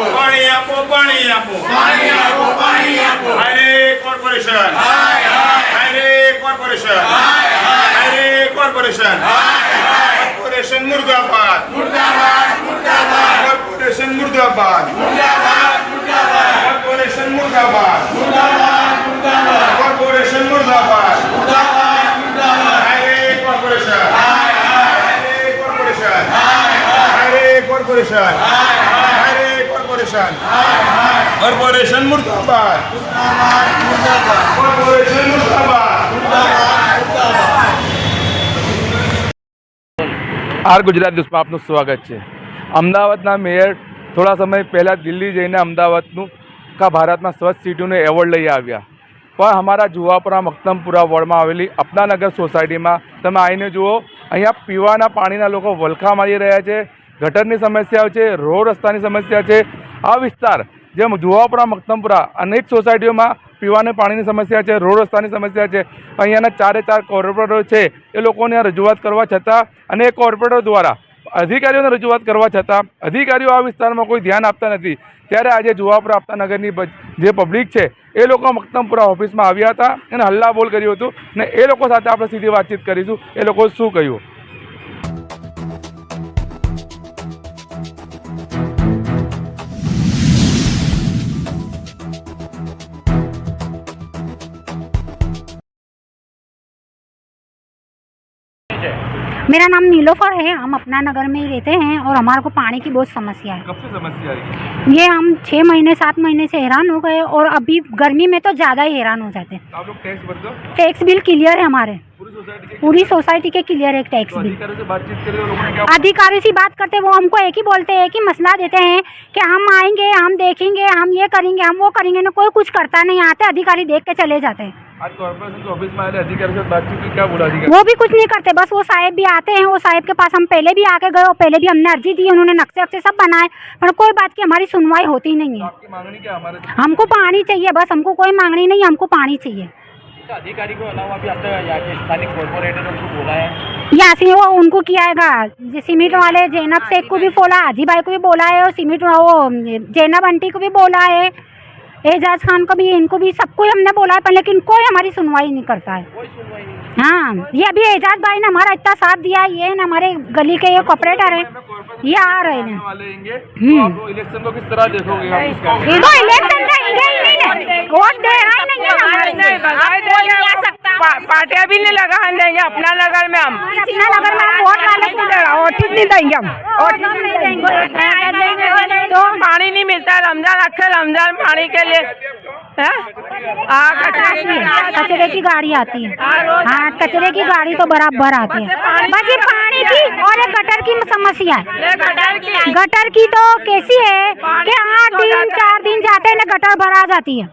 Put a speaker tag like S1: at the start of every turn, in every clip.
S1: આપો
S2: પાણી આપો પાણી આપો
S1: પાણી આપો પાણી આપો
S2: હાયરે કોર્પોરેશન
S1: હાય હાય
S2: હાયરે કોર્પોરેશન
S1: હાય હાય
S2: હાયરે કોર્પોરેશન
S1: હાય હાય
S2: કોર્પોરેશન મુર્દાબાદ
S1: મુર્દાબાદ મુર્દાબાદ
S2: કોર્પોરેશન મુર્દાબાદ
S1: મુર્દાબાદ મુર્દાબાદ
S2: કોર્પોરેશન મુર્દાબાદ
S1: મુર્દાબાદ મુર્દાબાદ
S2: કોર્પોરેશન મુર્દાબાદ
S1: મુર્દાબાદ મુર્દાબાદ
S2: હાયરે કોર્પોરેશન
S1: હાય હાય
S2: હાયરે કોર્પોરેશન
S1: હાય હાય
S2: હાયરે કોર્પોરેશન
S1: હાય હાય
S2: હાયરે કોર્પોરેશન
S1: હાય હાય
S2: કોર્પોરેશન મુર્દાબાદ કોર્પોરેશન મુર્દાબાદ
S3: આર ગુજરાત ન્યૂઝમાં આપનું સ્વાગત છે. અમદાવાદના મેયર થોડા સમય પહેલાં દિલ્હી જઈને અમદાવાદનું કા ભારતમાં સ્વચ્છ સિટીનું એવોર્ડ લઈ આવ્યા. પણ અમારા જુવાપુરા મક્તમપુરા વોર્ડમાં આવેલી અપનાનગર સોસાયટીમાં તમે આવીને જુઓ અહીંયા પીવાના પાણીના લોકો વલખા મારી રહ્યા છે ગટરની સમસ્યાઓ છે રોડ રસ્તાની સમસ્યા છે આ વિસ્તાર, જેમ જુવાપુરા, મક્તમપુરા અનેક સોસાયટીઓમાં પીવાના પાણીની સમસ્યા છે, રોડ રસ્તાની સમસ્યા છે, અહીંયાના ચારે ચાર કોર્પોરેટરો છે, એ લોકોને રજૂઆત કરવા છતાં અને એ કોર્પોરેટર દ્વારા અધિકારીઓને રજૂઆત કરવા છતાં અધિકારીઓ આ વિસ્તારમાં કોઈ ધ્યાન આપતા નથી. ત્યારે આજે જુવાપુરા આપતા નગરની જે પબ્લિક છે, એ લોકો મક્તમપુરા ઓફિસમાં આવ્યા હતા અને હલ્લા બોલ કર્યું હતું અને એ લોકો સાથે આપણે સીધી વાતચીત કરીશું. એ લોકો શું કહ્યું?
S4: मेरा नाम नीलोफर है हम अपना नगर में ही रहते हैं और हमारे को पानी की बहुत समस्या है।
S3: कब से समस्या है
S4: ये हम छः महीने सात महीने से हैरान हो गए और अभी गर्मी में तो ज़्यादा ही हैरान हो जाते हैं।
S3: आप लोग टैक्स भरते हो?
S4: टैक्स बिल क्लियर है हमारे।
S3: पूरी सोसाइटी के
S4: क्लियर है टैक्स
S3: अधिकारी से ने क्या
S4: अधिकारी से बात करते वो हमको एक ही बोलते हैं कि मसला देते हैं कि हम आएँगे हम देखेंगे हम ये करेंगे हम वो करेंगे ना कोई कुछ करता नहीं आते अधिकारी देख के चले जाते हैं।
S3: आज कॉर्पोरेशन के ऑफ़िस में आए अधिकारी से बातचीत की क्या बोला अधिकारी?
S4: वो भी कुछ नहीं करते बस वो साहेब भी आते हैं वो साहेब के पास हम पहले भी आके गए और पहले भी हमने अर्जी दी उन्होंने नक्शे वक्शे सब बनाए पर कोई बात की हमारी सुनवाई होती नहीं
S3: तो
S4: है
S3: हमारे
S4: हमको पानी चाहिए बस हमको कोई मांगनी नहीं हमको पानी चाहिए।
S5: अधिकारी को अलावा भी आपने यहाँ के स्थानिक कॉर्पोरेटर को बोला है?
S4: यहाँ से वो उनको किया जे सीमेंट वाले जैनब शेख को भी बोला हाजी भाई को भी बोला है और सीमेंट वो जैनब आंटी को भी बोला है। एजाज खान को भी इनको भी सबको हमने बोला है पर लेकिन कोई हमारी सुनवाई नहीं करता है।
S5: नहीं
S4: हाँ ये अभी एजाज भाई ने हमारा इतना साथ दिया ये ना हमारे गली के ये कॉपरेटर है। ये आ रहे हैं।
S3: वाले होंगे
S4: हम्म।
S3: तो इलेक्शन को किस तरह देखोगे
S4: इलेक्शन ही है वोट दे रहा ही नहीं है ना हमारे
S6: पा- पार्टियां भी नहीं लगा देंगे अपना नगर में हम
S4: अपना नगर में हम वोट वाले को दे रहा
S6: वोट ही नहीं देंगे हम
S4: देंगे
S6: तो पानी नहीं मिलता है रमजान अक्सर रमजान पानी के लिए हैं? हाँ कचरे की
S4: कचरे की गाड़ी आती है। हाँ कचरे की गाड़ी तो बराबर आती है। बस ये पानी की और ये गटर की समस्या है।
S6: गटर की
S4: तो कैसी है कि आठ दिन, चार दिन जाते हैं गटर भरा जाती है।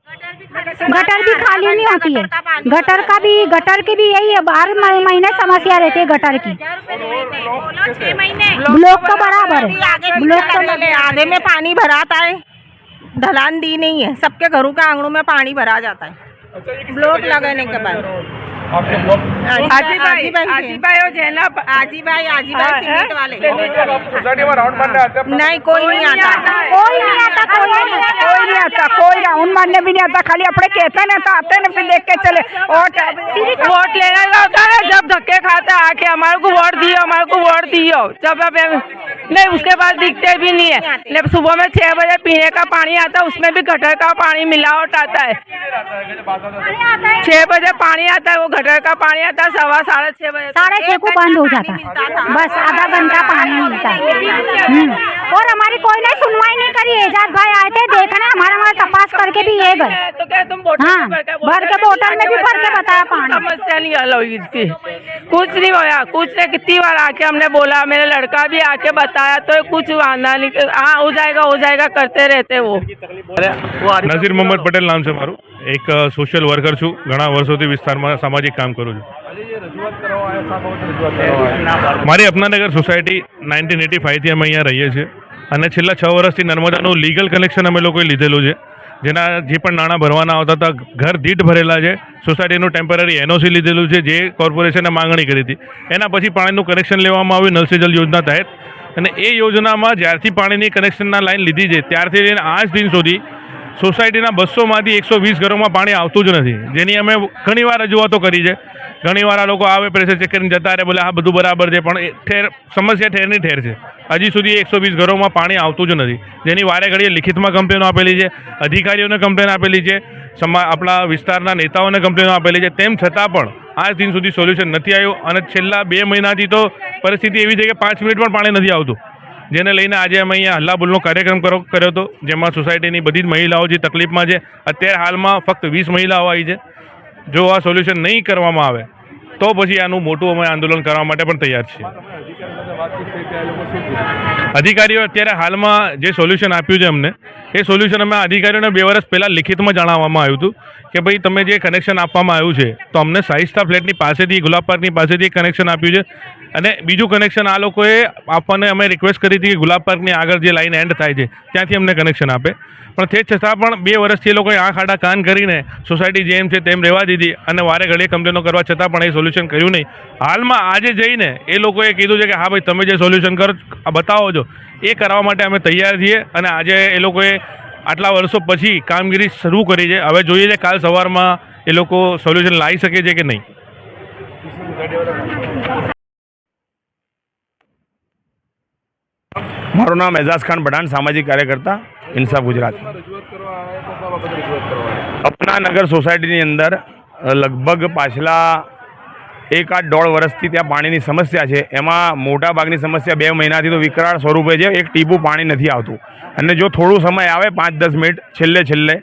S4: गटर भी खाली नहीं होती है। गटर का भी गटर की भी यही है, बारह महीने समस्या रहती है गटर की। ब्लॉक तो बराबर है। ब्लॉक तो
S7: आधे में पानी भराता है ढलान दी नहीं है सबके घरों के आंगनों में पानी भरा जाता है ब्लॉक लगाने के बाद
S3: हैं
S7: नहीं कोई नहीं आता
S4: कोई नहीं आता कोई नहीं आता
S6: राउंड मारने भी नहीं आता खाली अपने कहते ना तो आते ना फिर देख के चले वोट वोट लेने का होता है जब धक्के खाते आके हमारे को वोट दियो हमारे को वोट दियो जब अब नहीं उसके बाद दिखते भी नहीं है लेकिन सुबह में छह बजे पीने का पानी आता है उसमें भी गटर का पानी मिलावट आता है छह बजे पानी आता है वो गटर का पानी आता सवा साढ़े छह बजे
S4: साढ़े छह को बंद हो जाता बस आधा घंटा पानी मिलता हम्म। और हमारी कोई ने सुनवाई नहीं करी एजाज भाई आए थे देखने हमारा हमारा तपास करके भी ये गए।
S6: तो क्या तुम बोतल
S4: हाँ, भर के बोतल में भी भर के बताया पानी।
S6: समस्या नहीं हल होगी इसकी कुछ नहीं होया कुछ ने कितनी बार आके हमने बोला मेरे लड़का भी आके बताया तो कुछ आना नहीं हाँ हो जाएगा हो जाएगा करते रहते वो।
S8: नजीर मोहम्मद पटेल नाम से मारू। એક સોશિયલ વર્કર છું. ઘણા વર્ષોથી વિસ્તારમાં સામાજિક કામ કરું છું. મારી અપનાનગર સોસાયટી નાઇન્ટીન એટી ફાઇવથી અમે અહીંયા રહીએ છીએ. અને છેલ્લા છ વર્ષથી નર્મદાનું લીગલ કનેક્શન અમે લોકોએ લીધેલું છે. જેના, જે પણ નાણાં ભરવાના આવતા હતા, ઘર દીઠ ભરેલા છે. સોસાયટીનું ટેમ્પરરી એનઓસી લીધેલું છે, જે કોર્પોરેશને માંગણી કરી હતી. એના પછી પાણીનું કનેક્શન લેવામાં આવ્યું નલ યોજના તહેત. અને એ યોજનામાં જ્યારથી પાણીની કનેક્શનના લાઇન લીધી છે, ત્યારથી લઈને આજ દિન સુધી સોસાયટીના બસોમાંથી એકસો વીસ ઘરોમાં પાણી આવતું જ નથી. જેની અમે ઘણીવાર રજૂઆતો કરી છે. ઘણીવાર આ લોકો આવે પ્રેશર ચેક કરીને જતા રહે, બોલે આ બધું બરાબર છે, પણ ઠેર, સમસ્યા ઠેરની ઠેર છે. હજી સુધી એકસો વીસ ઘરોમાં પાણી આવતું જ નથી. જેની વારે ઘડીએ લિખિતમાં કમ્પ્લેનો આપેલી છે, અધિકારીઓને કમ્પ્લેન આપેલી છે, સમા, આપણા વિસ્તારના નેતાઓને કમ્પ્લેનો આપેલી છે. તેમ છતાં પણ આજ દિન સુધી સોલ્યુશન નથી આવ્યું અને છેલ્લા બે મહિનાથી તો પરિસ્થિતિ એવી છે કે પાંચ મિનિટ પણ પાણી નથી આવતું. જેને લઈને આજે અમે અહીંયા હલ્લાબુલનો કાર્યક્રમ કર્યો હતો, જેમાં સોસાયટીની બધી જ મહિલાઓ જે તકલીફમાં છે, અત્યારે હાલમાં ફક્ત વીસ મહિલાઓ આવી છે. જો આ સોલ્યુશન નહીં કરવામાં આવે, તો પછી આનું મોટું અમે આંદોલન કરવા માટે પણ તૈયાર છીએ. અધિકારીઓ અત્યારે હાલમાં જે સોલ્યુશન આપ્યું છે અમને એ સોલ્યુશન અમે અધિકારીઓને બે વર્ષ પહેલાં લિખિતમાં જણાવવામાં આવ્યું હતું કે ભાઈ, તમે જે કનેક્શન આપવામાં આવ્યું છે, તો અમને સાહિસ્તા ફ્લેટની પાસેથી ગુલાબ પાર્કની પાસેથી કનેક્શન આપ્યું છે. અને બીજું કનેક્શન આ લોકોએ આપવાને અમે રિક્વેસ્ટ કરી હતી કે ગુલાબ પાર્કની આગળ જે લાઈન એન્ડ થાય છે, ત્યાંથી અમને કનેક્શન આપે. પણ તે છતાં પણ બે વર્ષથી એ લોકોએ આંખ આડા કાન કરીને સોસાયટી જેમ છે તેમ રહેવા દીધી અને વારે ઘડીએ કમ્પ્લેનો કરવા છતાં પણ એ સોલ્યુશન કર્યું નહીં. હાલમાં આજે જઈને એ લોકોએ કીધું છે કે, હા ભાઈ, તમે જે સોલ્યુશન કરો બતાવો છો. એ કરવા માટે અમે તૈયાર છીએ અને આજે એ લોકોએ આટલા વર્ષો પછી કામગીરી શરૂ કરી છે. હવે જોઈએ છે કાલ સવારમાં એ લોકો સોલ્યુશન લાવી શકે છે કે નહીં.
S9: મારું નામ એઝાઝ ખાન પઠાણ સામાજિક કાર્યકર્તા ઇન્સાફ ગુજરાત. અપનાનગર સોસાયટીની અંદર લગભગ પાછલા એક આઠ દોઢ વર્ષથી ત્યાં પાણીની સમસ્યા છે. એમાં મોટા ભાગની સમસ્યા બે મહિનાથી તો વિકરાળ સ્વરૂપે છે. એક ટીપું પાણી નથી આવતું. અને જો થોડું સમય આવે પાંચ દસ મિનિટ, છેલ્લે છેલ્લે,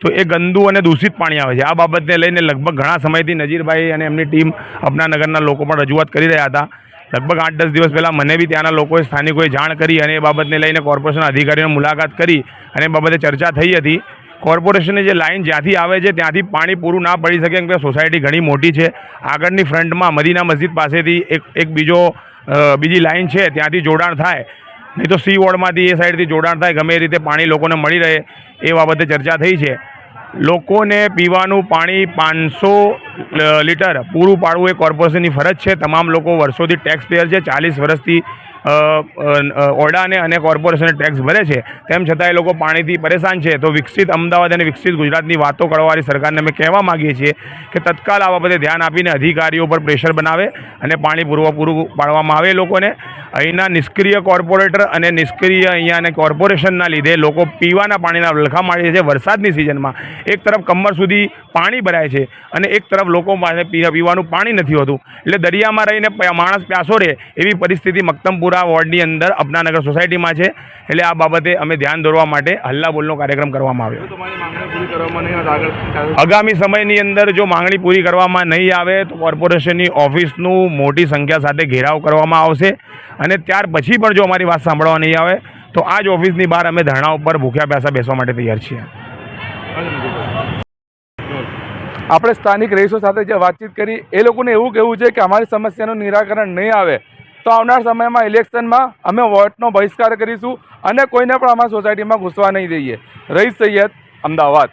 S9: તો એ ગંદુ અને દૂષિત પાણી આવે છે. આ બાબતને લઈને લગભગ ઘણા સમયથી નજીરભાઈ અને એમની ટીમ અપનાનગરના લોકો પણ રજૂઆત કરી રહ્યા હતા. લગભગ આઠ દસ દિવસ પહેલાં મને બી ત્યાંના લોકોએ સ્થાનિકોએ જાણ કરી અને એ બાબતને લઈને કોર્પોરેશન અધિકારીઓને મુલાકાત કરી અને એ બાબતે ચર્ચા થઈ હતી. કોર્પોરેશનની જે લાઇન જ્યાંથી આવે છે, ત્યાંથી પાણી પૂરું ના પડી શકે, કેમ કે સોસાયટી ઘણી મોટી છે. આગળની ફ્રન્ટમાં મદીના મસ્જિદ પાસેથી એક એક બીજો બીજી લાઇન છે, ત્યાંથી જોડાણ થાય. નહીં તો સી વોર્ડમાંથી એ સાઈડથી જોડાણ થાય, ગમે એ રીતે પાણી લોકોને મળી રહે, એ બાબતે ચર્ચા થઈ છે. લોકોને પીવાનું પાણી પાંચસો લીટર પૂરું પાડવું એ કોર્પોરેશનની ફરજ છે. તમામ લોકો વર્ષોથી ટેક્સ પેયર છે, ચાલીસ વર્ષથી ઓરડાને અને કોર્પોરેશને ટેક્સ ભરે છે. તેમ છતાં એ લોકો પાણીથી પરેશાન છે. તો વિકસિત અમદાવાદ અને વિકસિત ગુજરાતની વાતો કરવાવાળી સરકારને અમે કહેવા માગીએ છીએ કે તત્કાલ આ બાબતે ધ્યાન આપીને અધિકારીઓ પર પ્રેશર બનાવે અને પાણી પૂરવા પૂરું પાડવામાં આવે લોકોને. અહીંના નિષ્ક્રિય કોર્પોરેટર અને નિષ્ક્રિય અહીંયાને કોર્પોરેશનના લીધે લોકો પીવાના પાણીના વલખા મારે છે વરસાદની સિઝનમાં. એક તરફ કમર સુધી પાણી ભરાય છે અને એક તરફ લોકો પાસે પીવાનું પાણી નથી હોતું. એટલે દરિયામાં રહીને માણસ પ્યાસો રહે એવી પરિસ્થિતિ મક્તમપુરા વોર્ડની અંદર અપનાનગર સોસાયટીમાં છે. એટલે આ બાબતે અમે ધ્યાન દોરવા માટે હલ્લા બોલનો કાર્યક્રમ કરવામાં આવ્યો. આગામી સમયની અંદર જો માંગણી પૂરી કરવામાં નહીં આવે તો કોર્પોરેશનની ઓફિસનું મોટી સંખ્યા સાથે ઘેરાવ કરવામાં આવશે. અને ત્યાર પછી પણ જો અમારી વાત સાંભળવા નહીં આવે તો આ જ ઓફિસની બહાર અમે ધરણા ઉપર ભૂખ્યા પ્યાસા બેસવા માટે તૈયાર છીએ.
S3: આપણે સ્થાનિક રહીશો સાથે જે વાતચીત કરી એ લોકોને એવું કહેવું છે કે અમારી સમસ્યાનું નિરાકરણ નહીં આવે. તો આવનાર સમયમાં ઇલેક્શનમાં અમે વોટનો બહિષ્કાર કરીશું અને કોઈને પણ અમારી સોસાયટીમાં ઘૂસવા નહીં દઈએ. રહીશ સૈયદ અમદાવાદ.